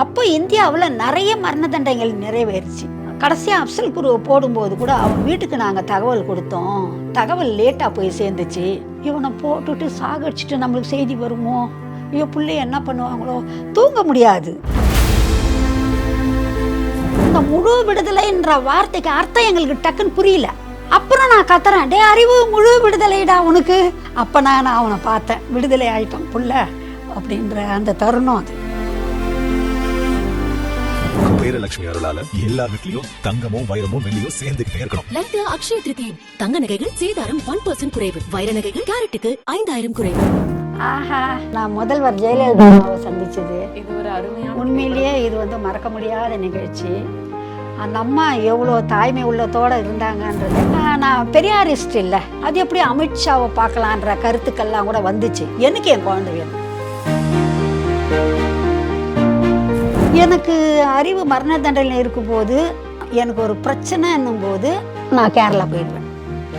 அப்போ இந்தியாவில் நிறைய மரண தண்டனைகள் நிறைவேறுச்சு. கடைசியாக அப்சல் குருவை போடும்போது கூட அவன் வீட்டுக்கு நாங்கள் தகவல் கொடுத்தோம். தகவல் லேட்டாக போய் சேர்ந்துச்சு. இவனை போட்டுட்டு சாகடிச்சிட்டு நம்மளுக்கு செய்தி வருமோ? ஐயோ பிள்ளைய என்ன பண்ணுவாங்களோ? தூங்க முடியாது. இந்த முழு விடுதலைன்ற வார்த்தைக்கு அர்த்தம் எங்களுக்கு டக்குன்னு புரியல. அப்புறம் நான் கத்துறேன். டே அறிவு முழு விடுதலைடா உனக்கு. அப்போ நான் அவனை பார்த்தேன். விடுதலை ஆயிட்டான் புள்ள அப்படின்ற அந்த தருணம் அது. வீரலட்சுமி அருளால எல்லா வீட்லயும் தங்கமும் வைரமும் வெள்ளியும் சேர்ந்துகிட்டே இருக்கணும். லட்டு அக்ஷய திருதி தங்க நகைகள் சேதாரம் ஒன் பர்சன்ட் குறைவு. வைர நகைகள் கேரட்டுக்கு ஐந்தாயிரம் குறைவு. ஆஹா நான் முதல்வர் ஜெயலலிதாவை சந்திச்சது. இது ஒரு அருமையான உண்மையிலேயே இது வந்து மறக்க முடியாத நிகழ்ச்சி. அந்த அம்மா எவ்வளோ தாய்மை உள்ளத்தோட இருந்தாங்கன்றது நான் பெரியாரிஸ்ட் இல்லை. அது எப்படி அமித்ஷாவை பார்க்கலான்ற கருத்துக்கள்லாம் கூட வந்துச்சு. எனக்கு என் குழந்தை வேணும். எனக்கு அறிவு மரண தண்டனை இருக்கும்போது எனக்கு ஒரு பிரச்சனைன்னும் போது நான் கேரளா போயிடுவேன்.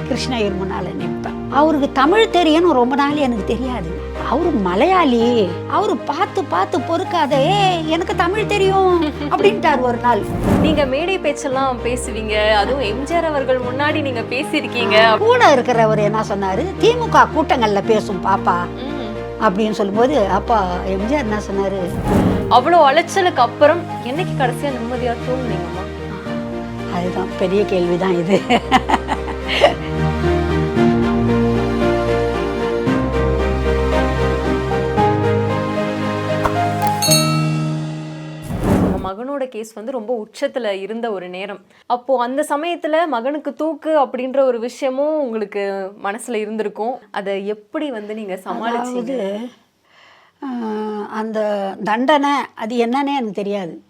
கிருஷ்ணகிரி முன்னால் நிற்பேன். அவருக்கு தமிழ் தெரியும்னு ரொம்ப நாள் எனக்கு தெரியாது. அவரு மலையாளி. அவரு பார்த்து பார்த்து பொறுக்காத "ஏ எனக்கு தமிழ் தெரியும் அப்படின்ட்டார் ஒரு நாள். நீங்க மேடை பேச்செல்லாம் பேசுவீங்க. அதுவும் எம்ஜிஆர் அவர்கள் முன்னாடி நீங்க பேசியிருக்கீங்க. கூட இருக்கிறவர் என்ன சொன்னாரு? திமுக கூட்டங்கள்ல பேசும் பாப்பா. அப்படின்னு சொல்லும்போது அப்பா எம்ஜிஆர் என்ன சொன்னாரு? அவ்வளவு அலைச்சலுக்கு அப்புறம் என்னைக்கு கடைசியா நிம்மதியா தூங்குனீங்கம்மா? அதுதான் பெரிய கேள்விதான் இது. உங்க மகனோட கேஸ் வந்து ரொம்ப உச்சத்துல இருந்த ஒரு நேரம். அப்போ அந்த சமயத்துல மகனுக்கு தூக்கு அப்படின்ற ஒரு விஷயமும் உங்களுக்கு மனசுல இருந்திருக்கும். அதை எப்படி வந்து நீங்க ஆஹ், அந்த தண்டனை அது என்னன்னே எனக்கு தெரியாது.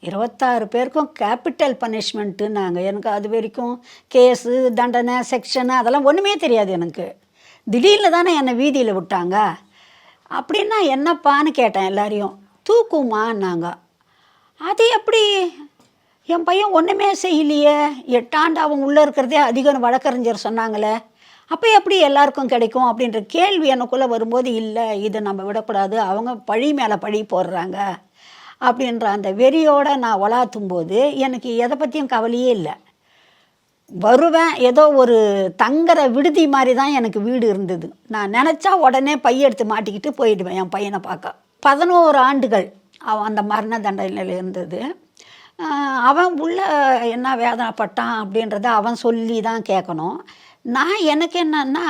இருபத்தாறு பேருக்கும் கேபிட்டல் பனிஷ்மெண்ட்டுன்னாங்க எனக்கு அது வரைக்கும் கேஸு தண்டனை செக்ஷனு அதெல்லாம் ஒன்றுமே தெரியாது எனக்கு. திடீர்னு தானே என்னை வீதியில் விட்டாங்க. அப்படின்னா என்னப்பான்னு கேட்டேன் எல்லாரையும். தூக்குமான்னாங்க. அது எப்படி? என் பையன் ஒன்றுமே செய்யலையே. எட்டாண்டு அவன் உள்ளே இருக்கிறதே அதிகம் வழக்கறிஞர் சொன்னாங்களே. அப்போ எப்படி எல்லாருக்கும் கிடைக்கும் அப்படின்ற கேள்வி எனக்குள்ளே வரும்போது இல்லை இதை நம்ம விடக்கூடாது. அவங்க பழி மேலே பழி போடுறாங்க. அப்படின்ற அந்த வெறியோடு நான் வளர்த்தும் போது எனக்கு எதை பற்றியும் கவலையே இல்லை. வருவேன் ஏதோ ஒரு தங்குற விடுதி மாதிரி தான் எனக்கு வீடு இருந்தது. நான் நினச்சா உடனே பையெடுத்து மாட்டிக்கிட்டு போயிடுவேன் என் பையனை பார்க்க. பதினோரு ஆண்டுகள் அவன் அந்த மரண தண்டனையில் இருந்தது. அவன் உள்ள என்ன வேதனைப்பட்டான் அப்படின்றத அவன் சொல்லி தான் கேட்கணும் நான் எனக்கு என்னன்னா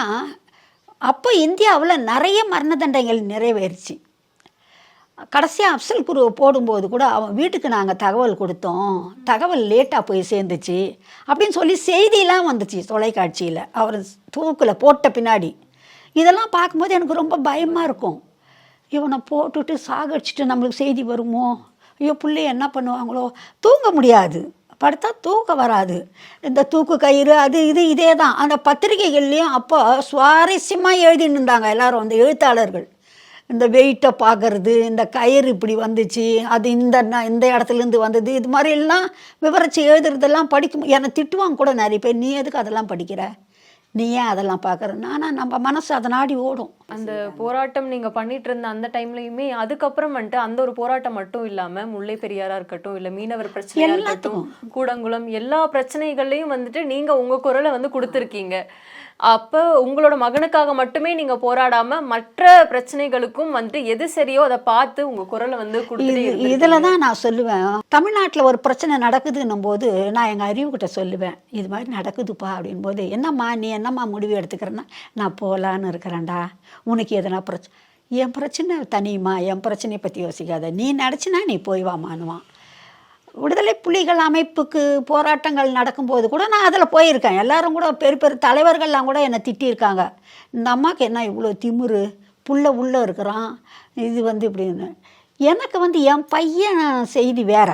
அப்போ இந்தியாவில் நிறைய மரண தண்டனைகள் நிறைவேறிச்சு. கடைசியாக அப்சல் குருவை போடும்போது கூட அவன் வீட்டுக்கு நாங்கள் தகவல் கொடுத்தோம். தகவல் லேட்டாக போய் சேர்ந்துச்சு. அப்படின்னு சொல்லி செய்தியெல்லாம் வந்துச்சு தொலைக்காட்சியில். அவர் தூக்கில் போட்ட பின்னாடி. இதெல்லாம் பார்க்கும்போது எனக்கு ரொம்ப பயமாக இருக்கும். இவனை போட்டுட்டு சாகடிச்சிட்டு நம்மளுக்கு செய்தி வருமோ? ஐயோ பிள்ளை என்ன பண்ணுவாங்களோ? தூங்க முடியாது. படுத்தா தூக்கம் வராது. இந்த தூக்கு கயிறு அது இது இதே தான் அந்த பத்திரிகைகள்லேயும் அப்போ சுவாரஸ்யமாக எழுதின்னு இருந்தாங்க எல்லாரும் அந்த எழுத்தாளர்கள். இந்த வெயிட்டை பார்க்கறது இந்த கயிறு இப்படி வந்துச்சு அது இந்த இந்த இடத்துலேருந்து வந்தது இது மாதிரி எல்லாம் விவரிச்சு எழுதுறதெல்லாம் படிக்கும் என்னை திட்டுவாங்க கூட நிறைய பேர் நீ எதுக்கு அதெல்லாம் படிக்கிற? நீ ஏன் அதெல்லாம் பார்க்குற நானா நம்ம மனசு அதை நாடி ஓடும். அந்த போராட்டம் நீங்க பண்ணிட்டு இருந்த அந்த டைம்லயுமே அதுக்கப்புறம் வந்துட்டு அந்த ஒரு போராட்டம் மட்டும் இல்லாம முல்லை பெரியாரா இருக்கட்டும் இல்ல மீனவர் பிரச்சனையா இருக்கட்டும் கூடங்குளம் எல்லா பிரச்சனைகள்லயும் வந்துட்டு நீங்க உங்க குரலை வந்து கொடுத்துருக்கீங்க. அப்ப உங்களோட மகனுக்காக மட்டுமே நீங்க போராடாம மற்ற பிரச்சனைகளுக்கும் வந்துட்டு எது சரியோ அதை பார்த்து உங்க குரலை வந்து இருந்திருக்கீங்க. இதில் தான் நான் சொல்லுவேன். தமிழ்நாட்டில் ஒரு பிரச்சனை நடக்குதுன்னும் போது நான் எங்கள் அறிவுக்கிட்ட சொல்லுவேன் இது மாதிரி நடக்குதுப்பா அப்படின் போது என்னம்மா நீ என்னம்மா முடிவு எடுத்துக்கிறேன்னா நான் போகலான்னு இருக்கிறேன்டா. உனக்கு எதனா பிரச்சனை என் பிரச்சனை தனியுமா? என் பிரச்சனையை பற்றி யோசிக்காத. நீ நடிச்சினா நீ போய் வாமானுவான் விடுதலை புலிகள் அமைப்புக்கு போராட்டங்கள் நடக்கும்போது கூட நான் அதில் போயிருக்கேன். எல்லாரும் கூட பெரு பெரு தலைவர்கள்லாம் கூட என்னை திட்டியிருக்காங்க. இந்த அம்மாவுக்கு என்ன இவ்வளோ திமுரு? புள்ள உள்ளே இருக்கிறான். இது வந்து இப்படின்னு. எனக்கு வந்து என் பையன் செய்தி வேற.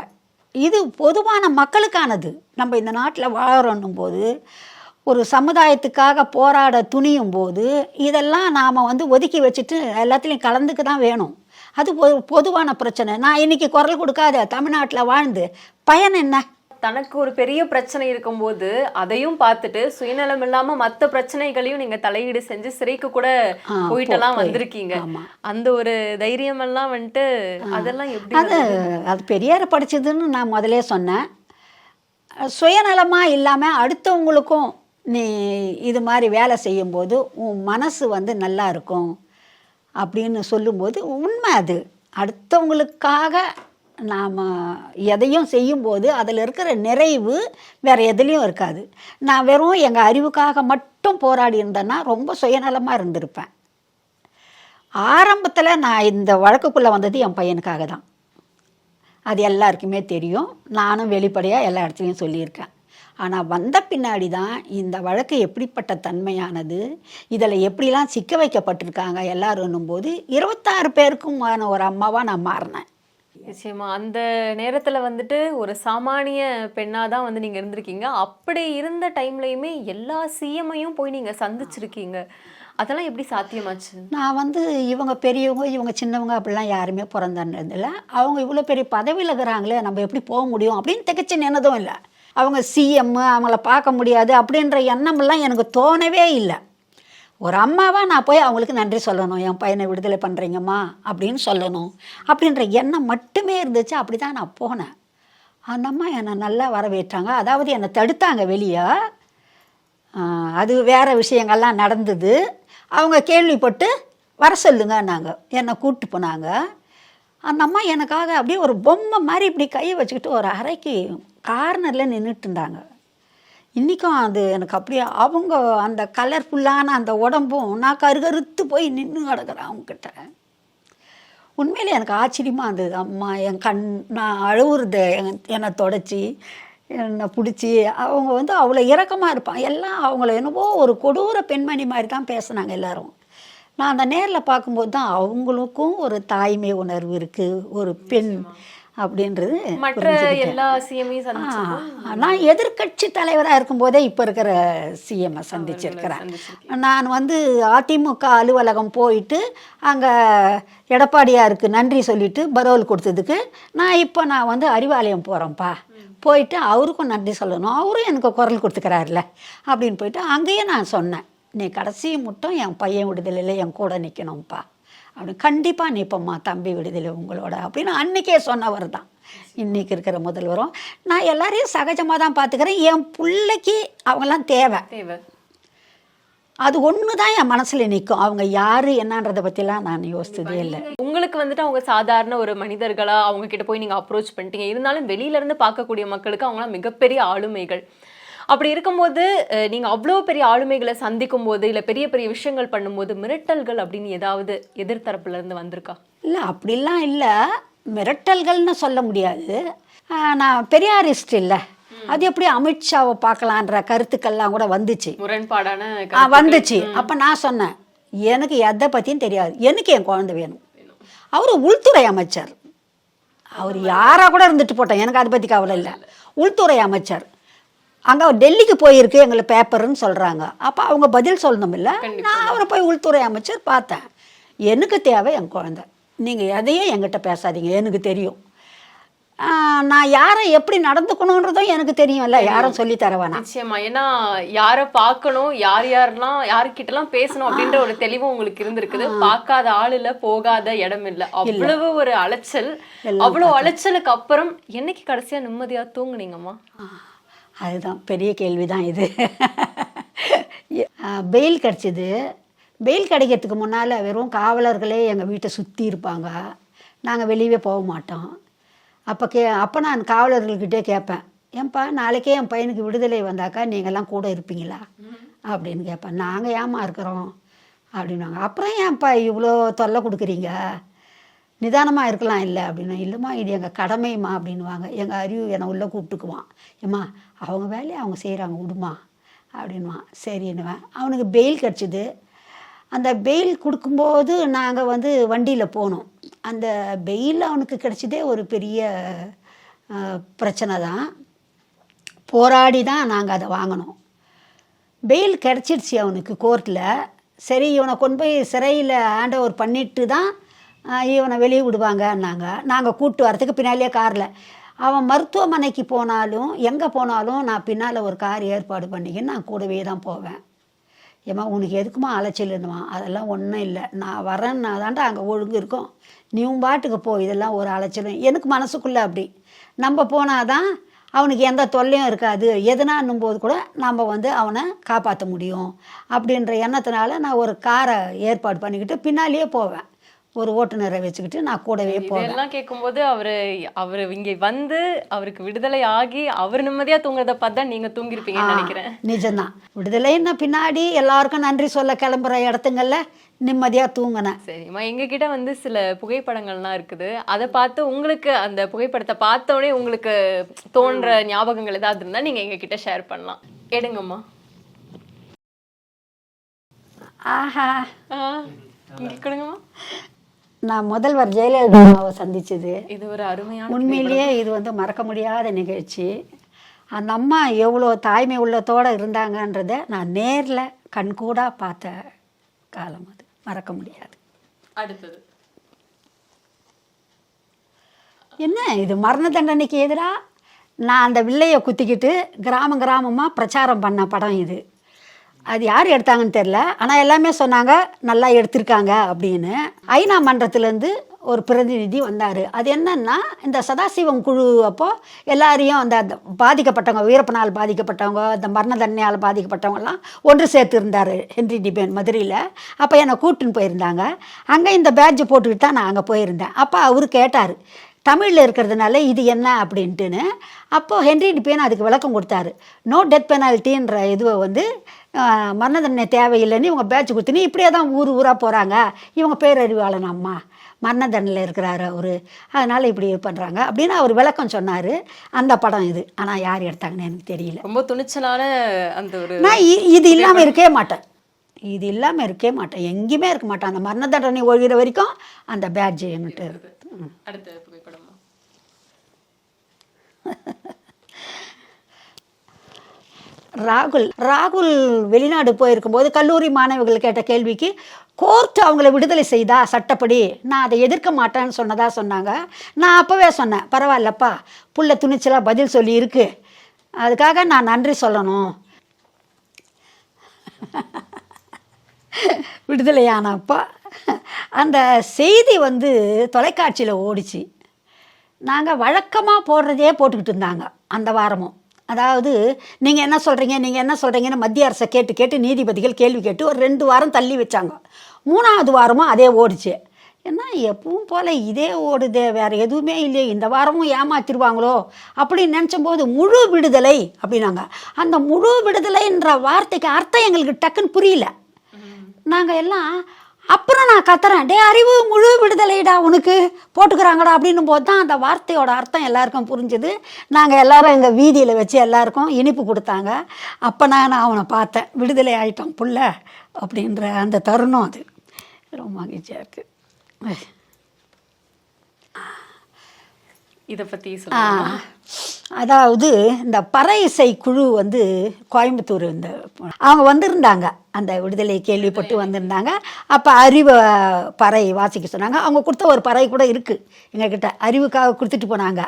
இது பொதுவான மக்களுக்கானது. நம்ம இந்த நாட்டில் வாழறோன்னும் போது ஒரு சமுதாயத்துக்காக போராட துணியும் போது இதெல்லாம் நாம் வந்து ஒதுக்கி வச்சுட்டு எல்லாத்துலேயும் கலந்துக்க தான் வேணும். அது ஒரு பொதுவான பிரச்சனை. நான் இன்னைக்கு குரல் கொடுக்காத தமிழ்நாட்டில் வாழ்ந்து பயன் என்ன? தனக்கு ஒரு பெரிய பிரச்சனை இருக்கும்போது அதையும் பார்த்துட்டு சுயநலம் இல்லாம மத்த பிரச்சனைகளையும் நீங்க தலையீடு செஞ்சு சிறைக்கு கூட போயிட்டெல்லாம். வந்திருக்கீங்க. அந்த ஒரு தைரியம் எல்லாம் வந்துட்டு அதெல்லாம் எப்படி அது அது பெரியாரை படிச்சதுன்னு நான் முதலே சொன்னேன். சுயநலமாக இல்லாமல் அடுத்தவங்களுக்கும் நீ இது மாதிரி வேலை செய்யும்போது உன் மனசு வந்து நல்லா இருக்கும் அப்படின்னு சொல்லும்போது உண்மை அது. அடுத்தவங்களுக்காக நாம் எதையும் செய்யும்போது அதில் இருக்கிற நிறைவு வேறு எதுலேயும் இருக்காது. நான் வெறும் எங்கள் அறிவுக்காக மட்டும் போராடி இருந்தேன்னா ரொம்ப சுயநலமாக இருந்திருப்பேன். ஆரம்பத்தில் நான் இந்த வழக்குக்குள்ளே வந்தது என் பையனுக்காக தான். அது எல்லாருக்குமே தெரியும். நானும் வெளிப்படையாக எல்லா இடத்துலையும் சொல்லியிருக்கேன். ஆனால் வந்த பின்னாடி தான் இந்த வழக்கு எப்படிப்பட்ட தன்மையானது இதில் எப்படிலாம் சிக்க வைக்கப்பட்டிருக்காங்க எல்லாருன்னும் போது இருபத்தாறு பேருக்குமான ஒரு அம்மாவாக நான் மாறினேன். நிச்சயமா அந்த நேரத்துல வந்துட்டு ஒரு சாமானிய பெண்ணா தான் வந்து நீங்க இருந்திருக்கீங்க. அப்படி இருந்த டைம்லயுமே எல்லா சிஎம்ஐயும் போய் நீங்க சந்திச்சிருக்கீங்க. அதெல்லாம் எப்படி சாத்தியமாச்சு? நான் வந்து இவங்க பெரியவங்க இவங்க சின்னவங்க அப்படிலாம் யாருமே பிறந்ததில்ல அவங்க இவ்வளோ பெரிய பதவியில் இருக்கிறாங்களே நம்ம எப்படி போக முடியும் அப்படின்னு திகச்சு நின்னதும் இல்லை. அவங்க சிஎம் அவங்கள பார்க்க முடியாது அப்படின்ற எண்ணமெல்லாம் எனக்கு தோணவே இல்லை. ஒரு அம்மாவாக நான் போய் அவங்களுக்கு நன்றி சொல்லணும் என் பையனை விடுதலை பண்ணுறீங்கம்மா அப்படின்னு சொல்லணும் அப்படின்ற எண்ணம் மட்டுமே இருந்துச்சு. அப்படி தான் நான் போனேன். அந்த அம்மா என்னை நல்லா வரவேற்றாங்க. அதாவது என்னை தடுத்தாங்க வெளியே. அது வேறு விஷயங்கள்லாம் நடந்தது. அவங்க கேள்விப்பட்டு வர சொல்லுங்க நாங்கள் என்னை கூப்பிட்டு போனாங்க. அந்த அம்மா எனக்காக அப்படியே ஒரு பொம்மை மாதிரி இப்படி கையை வச்சுக்கிட்டு ஒரு அறைக்கு கார்னரில் நின்றுட்டு இருந்தாங்க இன்றைக்கும் அது எனக்கு அப்படியே அவங்க அந்த கலர்ஃபுல்லான அந்த உடம்பும் நான் கருகருத்து போய் நின்று கிடக்குறேன் அவங்கக்கிட்ட உண்மையில் எனக்கு ஆச்சரியமாக இருந்தது. அம்மா என் கண் நான் அழுவுறத என்னை தொடச்சி என்னை பிடிச்சி அவங்க வந்து அவ்வளோ இரக்கமாக இருப்பான் எல்லாம் அவங்கள என்னவோ ஒரு கொடூர பெண்மணி மாதிரி தான் பேசுனாங்க எல்லாரும். நான் அந்த நேரில் பார்க்கும்போது தான் அவங்களுக்கும் ஒரு தாய்மை உணர்வு இருக்குது ஒரு பெண் அப்படின்றது மற்ற. எல்லா சிஎம்ஐயும் நான் எதிர்க்கட்சி தலைவராக இருக்கும்போதே இப்போ இருக்கிற சிஎம்ஐ சந்திச்சிருக்கிறேன். நான் வந்து அதிமுக அலுவலகம் போயிட்டு அங்கே எடப்பாடியாருக்கு நன்றி சொல்லிட்டு பரோல் கொடுத்ததுக்கு நான் இப்போ நான் வந்து அறிவாலயம் போகிறேன்ப்பா போயிட்டு அவருக்கும் நன்றி சொல்லணும். அவரும் எனக்கு குரல் கொடுத்துக்கிறாருல அப்படின்னு போயிட்டு அங்கேயே நான் சொன்னேன். நீ கடைசி மட்டும் என் பையன் விடுதலையில் என் கூட நிற்கணும்ப்பா அப்படின்னு கண்டிப்பாக நிற்பம்மா தம்பி விடுதலை உங்களோட அப்படின்னு அன்றைக்கே சொன்னவர் தான். இன்றைக்கி இருக்கிற முதல்வரும். நான் எல்லாரையும் சகஜமாக தான் பார்த்துக்கிறேன் என் பிள்ளைக்கு அவங்கெல்லாம் தேவை. தேவை. அது ஒன்று தான் என் மனசில் நிற்கும் அவங்க யார் என்னன்றதை பற்றிலாம் நான் யோசித்ததே இல்லை. உங்களுக்கு வந்துட்டு அவங்க சாதாரண ஒரு மனிதர்களா அவங்க கிட்ட போய் நீங்க அப்ரோச் பண்ணிட்டீங்க. இருந்தாலும் வெளியில இருந்து பார்க்கக்கூடிய மக்களுக்கு அவங்களாம் மிகப்பெரிய ஆளுமைகள். அப்படி இருக்கும்போது அஹ், நீங்க அவ்வளோ பெரிய ஆளுமைகளை சந்திக்கும் போது இல்ல பெரிய பெரிய விஷயங்கள் பண்ணும்போது மிரட்டல்கள் அப்படின்னு ஏதாவது எதிர்த்தரப்புல இருந்து வந்திருக்கா? இல்லை அப்படிலாம் இல்லை. மிரட்டல்கள்னு சொல்ல முடியாது. நான் பெரியாரிஸ்ட் இல்லை. அது எப்படி அமித்ஷாவை பார்க்கலான்ற கருத்துக்கள்லாம் கூட வந்துச்சு. முரண்பாடான. வந்துச்சு. அப்போ நான் சொன்னேன் எனக்கு எதை பற்றியும் தெரியாது. எனக்கு என் குழந்தை வேணும். அவர் உள்துறை அமைச்சர். அவர் யாராக கூட இருந்துட்டு போட்டோம் எனக்கு அதை பற்றி கவலை இல்லை. உள்துறை அமைச்சர். அங்கே டெல்லிக்கு போயிருக்கு எங்களை பேப்பர்னு சொல்கிறாங்க அப்போ அவங்க பதில் சொல்லணும் இல்லை நான் அவரை போய் உள்துறை அமைச்சர் பார்த்தேன். எனக்கு தேவை என் குழந்தை. நீங்கள் எதையும் என்கிட்ட பேசாதீங்க. எனக்கு தெரியும். நான் யாரை எப்படி நடந்துக்கணுன்றதும் எனக்கு தெரியும்ல. யாரும் சொல்லி தர வேணாம். நிச்சயமா. ஏன்னா யார பார்க்கணும் யார் யாரெல்லாம் யாருக்கிட்டலாம் பேசணும் அப்படின்ற ஒரு தெளிவும் உங்களுக்கு இருந்திருக்குது. பார்க்காத ஆள் இல்ல போகாத இடம் இல்ல. அவ்வளவு ஒரு அலைச்சல். அவ்வளவு அலைச்சலுக்கு அப்புறம் என்னைக்கு கடைசியா நிம்மதியா தூங்குனீங்கம்மா? அதுதான். பெரிய கேள்வி தான் இது பெயில் கிடச்சிது. பெயில் கிடைக்கிறதுக்கு முன்னால் வெறும் காவலர்களே எங்கள் வீட்டை சுற்றி இருப்பாங்க. நாங்கள் வெளியவே போக மாட்டோம். அப்போ கே அப்போ நான் காவலர்கள்கிட்டே கேட்பேன். ஏன்பா நாளைக்கே என் பையனுக்கு விடுதலை வந்தாக்கா நீங்கள்லாம் கூட இருப்பீங்களா? அப்படின்னு கேட்பேன். நாங்கள் ஏமா இருக்கிறோம்? அப்படின்வாங்க அப்புறம் ஏன்ப்பா இவ்வளோ தொல்லை கொடுக்குறீங்க? நிதானமாக இருக்கலாம் இல்லை அப்படின்னா இல்லைம்மா இது எங்கள் கடமைம்மா அப்படின்வாங்க எங்கள் அறிவு என்னை உள்ளே கூப்பிட்டுக்குவான். ஏம்மா அவங்க வேலையை அவங்க செய்கிறாங்க விடுமா அப்படின்வான் சரின்னுவேன் அவனுக்கு பெயில் கிடச்சிது. அந்த பெயில் கொடுக்கும்போது நாங்கள் வந்து வண்டியில் போனோம். அந்த பெயில் அவனுக்கு கிடச்சதே ஒரு பெரிய பிரச்சனை தான். போராடி தான் நாங்கள் அதை வாங்கினோம். பெயில் கிடச்சிருச்சு அவனுக்கு கோர்ட்டில் சரி இவனை கொண்டு போய் சிறையில் ஆண்டவர் பண்ணிட்டு தான் இவனை வெளியே விடுவாங்கன்னாங்க. நாங்கள் கூப்பிட்டு வரதுக்கு பின்னாலேயே காரில். அவன் மருத்துவமனைக்கு போனாலும் எங்கே போனாலும் நான் பின்னால் ஒரு கார் ஏற்பாடு பண்ணிக்கின்னு நான் கூடவே தான் போவேன். ஏம்மா உனக்கு எதுக்குமா அலைச்சலுன்னுமா அதெல்லாம் ஒன்றும் இல்லை. நான் வரேன்னா தாண்டா அங்கே ஒழுங்கு இருக்கும். நீ உன் பாட்டுக்கு போ இதெல்லாம் ஒரு அலைச்சலும். எனக்கு மனசுக்குள்ளே அப்படி. நம்ம போனால் தான் அவனுக்கு எந்த தொல்லையும் இருக்காது. எதுனான்னும் போது கூட நம்ம வந்து அவனை காப்பாற்ற முடியும். அப்படின்ற எண்ணத்தினால நான் ஒரு காரை ஏற்பாடு பண்ணிக்கிட்டு பின்னாலேயே போவேன். ஒரு ஓட்டுநரை வச்சுக்கிட்டு நான் கூடவே போவேன். இதெல்லாம் கேட்கும்போது அவரு அவரு இங்க வந்து அவருக்கு விடுதலை ஆகி அவர் நிம்மதியா தூங்குறத பார்த்தா நீங்க தூங்கிருப்பீங்கன்னு நினைக்கிறேன். நிஜம்தான். விடுதலைன்னா பின்னாடி எல்லாருக்கும் நன்றி சொல்ல கிளம்புற இடத்துங்கள்ல நிம்மதியாக தூங்கினேன். சரிம்மா எங்க கிட்ட வந்து சில புகைப்படங்கள்லாம் இருக்குது. அதை பார்த்து உங்களுக்கு அந்த புகைப்படத்தை பார்த்த உடனே உங்களுக்கு தோன்ற ஞாபகங்கள் ஏதாவது இருந்தா நீங்க எங்க கிட்ட ஷேர் பண்ணலாம். எடுங்கம்மா. ஆஹா. இங்க கொடுங்கம்மா. நான் முதல்வர் ஜெயலலிதாவை சந்திச்சது. இது ஒரு அருமையான உண்மையிலேயே இது வந்து மறக்க முடியாத நிகழ்ச்சி. அந்த அம்மா எவ்வளோ தாய்மை உள்ளத்தோடு இருந்தாங்கன்றதை நான் நேரில் கண்கூடாக பார்த்த காலம் அது. மறக்க முடியாது. அடுத்தது. என்ன? இது மரண தண்டனைக்கு எதிராக நான் அந்த வில்லையை குத்திக்கிட்டு கிராமம் கிராமமாக பிரச்சாரம் பண்ண படம் இது. அது யார் எடுத்தாங்கன்னு தெரில ஆனால் எல்லாமே சொன்னாங்க நல்லா எடுத்திருக்காங்க அப்படின்னு. ஐநா மன்றத்துலேருந்து ஒரு பிரதிநிதி வந்தார். அது என்னன்னா இந்த சதாசிவம் குழு அப்போது எல்லாரையும் அந்த அந்த பாதிக்கப்பட்டவங்க வீரப்பனால் பாதிக்கப்பட்டவங்க இந்த மரண தண்டனையால் பாதிக்கப்பட்டவங்கலாம் ஒன்று சேர்த்துருந்தார் ஹென்ரி டிபேன் மதுரையில். அப்போ என்னை கூட்டின்னு போயிருந்தாங்க. அங்கே இந்த பேட்ஜ் போட்டுக்கிட்டு தான் நான் அங்கே போயிருந்தேன். அப்போ அவர் கேட்டார் தமிழில் இருக்கிறதுனால இது என்ன அப்படின்ட்டுன்னு அப்போது ஹென்ரி டிபேன் அதுக்கு விளக்கம் கொடுத்தாரு. நோ டெத் பெனால்ட்டின்ற இதுவை வந்து மரண தண்டனை தேவையில்லைன்னு இவங்க பேட்ச் கொடுத்துன்னு இப்படியே தான் ஊர் ஊராக போகிறாங்க இவங்க பேரறிவாளன் அம்மா. மரண தண்டனையில் இருக்கிறாரு அவர். அதனால் இப்படி பண்ணுறாங்க அப்படின்னு அவர் விளக்கம் சொன்னார். அந்த படம் இது. ஆனால் யார் எடுத்தாங்கன்னு எனக்கு தெரியல. ரொம்ப துணிச்சலான அந்த ஒரு நான் இ- இது இல்லாமல் இருக்கவே மாட்டேன். இது இல்லாமல் இருக்கவே மாட்டேன் எங்கேயுமே இருக்க மாட்டேன் அந்த மரண தண்டனை ஒழிகிற வரைக்கும் அந்த பேட்ஜ் என்கிட்ட இருக்கு. அடுத்த புகைப்படமா? ராகுல் ராகுல் வெளிநாடு போயிருக்கும்போது கல்லூரி மாணவிகள் கேட்ட கேள்விக்கு கோர்ட் அவங்கள விடுதலை செய்தா சட்டப்படி? நான் அதை எதிர்க்க மாட்டேன்னு சொன்னதா சொன்னாங்க. நான் அப்போவே சொன்னேன். பரவாயில்லப்பா. புள்ள துணிச்சலாக பதில் சொல்லி இருக்கு. அதுக்காக நான் நன்றி சொல்லணும். விடுதலையானப்பா. அந்த செய்தி வந்து தொலைக்காட்சியில் ஓடிச்சு. நாங்கள் வழக்கமாக போடுறதே போட்டுக்கிட்டு இருந்தாங்க அந்த வாரமும். அதாவது நீங்கள் என்ன சொல்கிறீங்க நீங்கள் என்ன சொல்கிறீங்கன்னு மத்திய அரசை கேட்டு கேட்டு நீதிபதிகள் கேள்வி கேட்டு ஒரு ரெண்டு வாரம் தள்ளி வச்சாங்க. மூணாவது வாரமும் அதே ஓடிச்சு. ஏன்னா எப்பவும் போல் இதே ஓடுதே வேறு எதுவுமே இல்லையே இந்த வாரமும் ஏமாத்திருவாங்களோ அப்படின்னு நினச்சம்போது முழு விடுதலை அப்படின்னாங்க. அந்த முழு விடுதலைன்ற வார்த்தைக்கு அர்த்தம் எங்களுக்கு டக்குன்னு புரியல. நாங்கள் எல்லாம் அப்புறம் நான் கத்துறேன். டே அறிவு முழு விடுதலைடா உனக்கு. போட்டுக்கிறாங்கடா அப்படின்னும் போது தான் அந்த வார்த்தையோட அர்த்தம் எல்லாருக்கும் புரிஞ்சுது. நாங்கள் எல்லாரும் எங்கள் வீதியில் வச்சு எல்லாருக்கும் இனிப்பு கொடுத்தாங்க. அப்போ நான் அவனை பார்த்தேன். விடுதலை ஆயிட்டோம் புள்ள அப்படின்ற அந்த தருணம் அது. ரொம்ப மகிழ்ச்சியாக இருக்குது இத பத்தி ஆ, சொல்லுங்க அதாவது இந்த பறை இசை குழு வந்து கோயம்புத்தூர் இந்த அவங்க வந்திருந்தாங்க. அந்த விடுதலை கேள்விப்பட்டு வந்திருந்தாங்க. அப்போ அறிவை பறை வாசிக்க சொன்னாங்க. அவங்க கொடுத்த ஒரு பறை கூட இருக்குது எங்ககிட்ட. அறிவுக்காக கொடுத்துட்டு போனாங்க.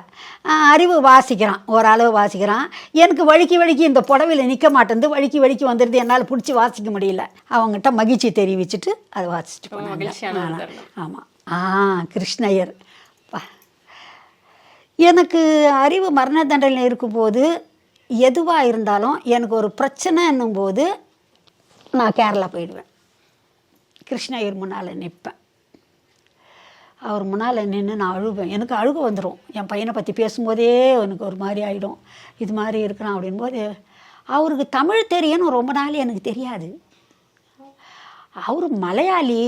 அறிவு வாசிக்கிறான். ஓரளவு வாசிக்கிறான். எனக்கு வழுக்கி வழுக்கி இந்த புடவையில் நிற்க மாட்டேங்குது வழுக்கி வழுக்கி வந்துடுது என்னால் பிடிச்சி வாசிக்க முடியல. அவங்ககிட்ட மகிழ்ச்சி தெரிவிச்சுட்டு அதை வாசிச்சுட்டு போனாங்க. ஆமாம் ஆ கிருஷ்ணயர் எனக்கு அறிவு மரண தண்டனை இருக்கும்போது எதுவாக இருந்தாலும் எனக்கு ஒரு பிரச்சனைன்னும் போது நான் கேரளா போயிடுவேன். கிருஷ்ணகிரி முன்னால் நிற்பேன் அவர் முன்னால் நின்று நான் அழுவேன். எனக்கு அழுக வந்துடும் என் பையனை பற்றி பேசும்போதே எனக்கு ஒரு மாதிரி ஆகிடும் இது மாதிரி இருக்கிறான் அப்படின்போது அவருக்கு தமிழ் தெரியும்னு ரொம்ப நாள் எனக்கு தெரியாது. அவர் மலையாளி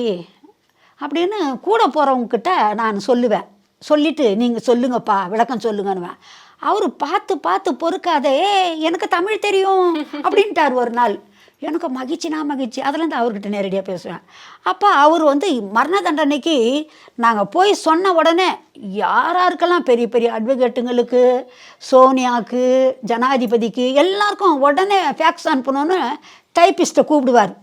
அப்படின்னு கூட போகிறவங்கக்கிட்ட நான் சொல்லுவேன். சொல்லிவிட்டு நீங்கள் சொல்லுங்கப்பா விளக்கம் சொல்லுங்கன்னுவேன். அவர் பார்த்து பார்த்து பொறுக்காதே எனக்கு தமிழ் தெரியும் அப்படின்ட்டார் ஒரு நாள். எனக்கு மகிழ்ச்சினா மகிழ்ச்சி. அதுலேருந்து அவர்கிட்ட நேரடியாக பேசுவேன். அப்போ அவர் வந்து மரண தண்டனைக்கு நாங்கள் போய் சொன்ன உடனே யாராருக்கெல்லாம் பெரிய பெரிய அட்வொகேட்டுங்களுக்கு சோனியாவுக்கு ஜனாதிபதிக்கு எல்லாருக்கும் உடனே ஃபேக்ஸ் அனுப்பணும்னு டைப்பிஸ்ட்டை கூப்பிடுவார்.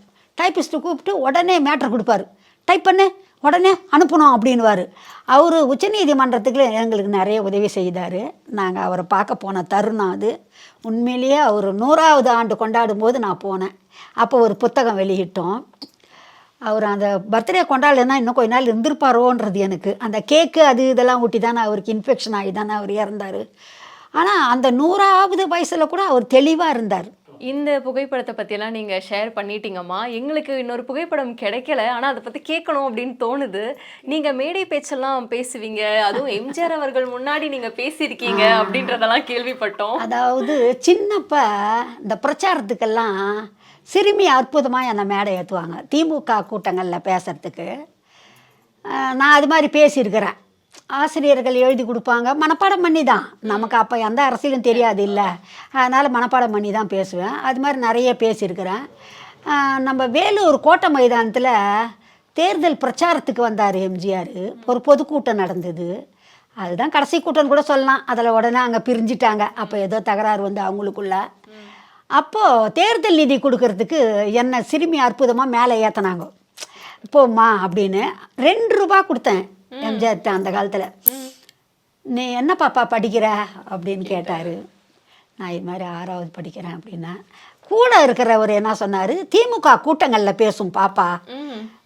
டைப்பிஸ்ட்டை கூப்பிட்டு உடனே மேட்ரு கொடுப்பாரு. டைப் பண்ணு. உடனே அனுப்பணும் அப்படின்வார் அவர் உச்சநீதிமன்றத்துக்கு எங்களுக்கு நிறைய உதவி செய்தார். நாங்கள் அவரை பார்க்க போன தருணம் அது. உண்மையிலேயே அவர் நூறாவது ஆண்டு கொண்டாடும் போது நான் போனேன். அப்போ ஒரு புத்தகம் வெளியிட்டோம். அவர் அந்த பர்த்டே கொண்டாடலைன்னா இன்னும் கொஞ்ச நாள் இருந்திருப்பாரோன்றது எனக்கு. அந்த கேக்கு அது இதெல்லாம் ஊட்டி தானே அவருக்கு இன்ஃபெக்ஷன் ஆகி தானே அவர் இறந்தார். ஆனால் அந்த நூறாவது வயசில் கூட அவர் தெளிவாக இருந்தார். இந்த புகைப்படத்தை பத்தியெல்லாம் நீங்க ஷேர் பண்ணிட்டீங்கம்மா. எங்களுக்கு இன்னொரு புகைப்படம் கிடைக்கல. ஆனா அதை பத்தி கேட்கணும் அப்படின்னு தோணுது. நீங்க மேடை பேச்செல்லாம் பேசுவீங்க. அதுவும் எம்ஜிஆர் அவர்கள் முன்னாடி நீங்க பேசியிருக்கீங்க அப்படின்றதெல்லாம் கேள்விப்பட்டோம். அதாவது சின்னப்ப இந்த பிரச்சாரத்துக்கெல்லாம் சிறுமி அற்புதமாக என்னை மேடை ஏற்றுவாங்க திமுக கூட்டங்களில் பேசுகிறதுக்கு நான் அது மாதிரி பேசியிருக்கிறேன். ஆசிரியர்கள் எழுதி கொடுப்பாங்க. மனப்பாடம் பண்ணி தான் நமக்கு அப்போ எந்த அரசியலும் தெரியாது இல்லை. அதனால் மனப்பாடம் பண்ணி தான் பேசுவேன். அது மாதிரி நிறைய பேசியிருக்கிறேன். நம்ம வேலூர் கோட்டை மைதானத்தில் தேர்தல் பிரச்சாரத்துக்கு வந்தார் எம்ஜிஆர். ஒரு பொதுக்கூட்டம் நடந்தது. அதுதான் கடைசி கூட்டம்னு கூட சொல்லலாம். அதில் உடனே அங்கே பிரிஞ்சிட்டாங்க. அப்போ ஏதோ தகராறு வந்து அவங்களுக்குள்ள. அப்போது தேர்தல் நிதி கொடுக்கறதுக்கு என்னை சிறுமி அற்புதமாக மேலே ஏற்றினாங்க போம்மா அப்படின்னு ரெண்டு ரூபா கொடுத்தேன். எம்ஜிஆர்ட்ட அந்த காலத்தில். நீ என்ன பாப்பா படிக்கிற? அப்படின்னு கேட்டார். நான் இது மாதிரி ஆறாவது படிக்கிறேன் அப்படின்னா. கூட இருக்கிறவர் என்ன சொன்னார்? திமுக கூட்டங்களில் பேசும் பாப்பா.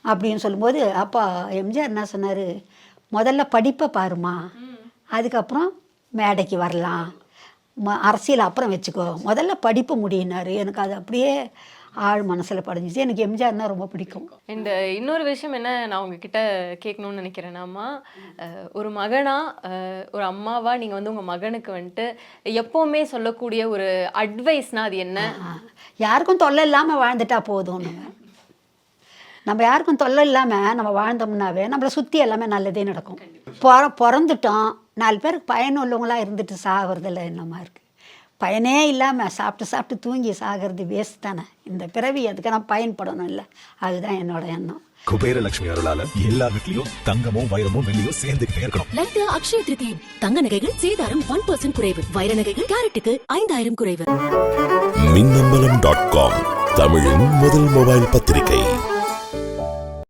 அப்படின்னு சொல்லும்போது அப்பா எம்ஜிஆர் என்ன சொன்னார்? முதல்ல படிப்பை பாருமா அதுக்கப்புறம் மேடைக்கு வரலாம். ம அரசியல் அப்புறம் வச்சுக்கோ. முதல்ல படிப்பு முடியினாரு எனக்கு அது அப்படியே ஆழ் மனசில் படிஞ்சிச்சு. எனக்கு எம்ஜிஆர்னா ரொம்ப பிடிக்கும். இந்த இன்னொரு விஷயம் என்ன நான் உங்ககிட்ட கேட்கணும்னு நினைக்கிறேன்னாமா அஹ், ஒரு மகனா அஹ், ஒரு அம்மாவா நீங்க வந்து உங்க மகனுக்கு வந்துட்டு எப்பவுமே சொல்லக்கூடிய ஒரு அட்வைஸ்னா அது என்ன? யாருக்கும் தொல்லை இல்லாமல் வாழ்ந்துட்டா போதும் நம்ம. நம்ம யாருக்கும் தொல்லை இல்லாமல் நம்ம வாழ்ந்தோம்னாவே நம்மளை சுற்றி எல்லாமே நல்லதே நடக்கும். பிற பிறந்துட்டோம். நாலு பேருக்கு பயனுள்ளவங்களா இருந்துட்டு சாகிறதுல என்னமா இருக்குது பயனே இல்லாமல் சாப்பிட்டு சாப்பிட்டு தூங்கி சாகிறது வேஸ்ட் தானே. இந்த பிறவி அதுக்கு நான் பயன்படணும் இல்லை? அதுதான் என்னோட எண்ணம். குபேர லட்சுமி அருளால எல்லா வீட்லயும் தங்கமும் வைரமும் வெள்ளியும் சேர்ந்துகிட்டே இருக்கணும். லட்டு அக்ஷய திருதி தங்க நகைகள் சேதாரம் ஒன் பர்சன்ட் குறைவு. வைர நகைகள் கேரட்டுக்கு ஐந்தாயிரம் குறைவு. மின்னம்பலம் டாட் காம் தமிழின் முதல் மொபைல் பத்திரிகை.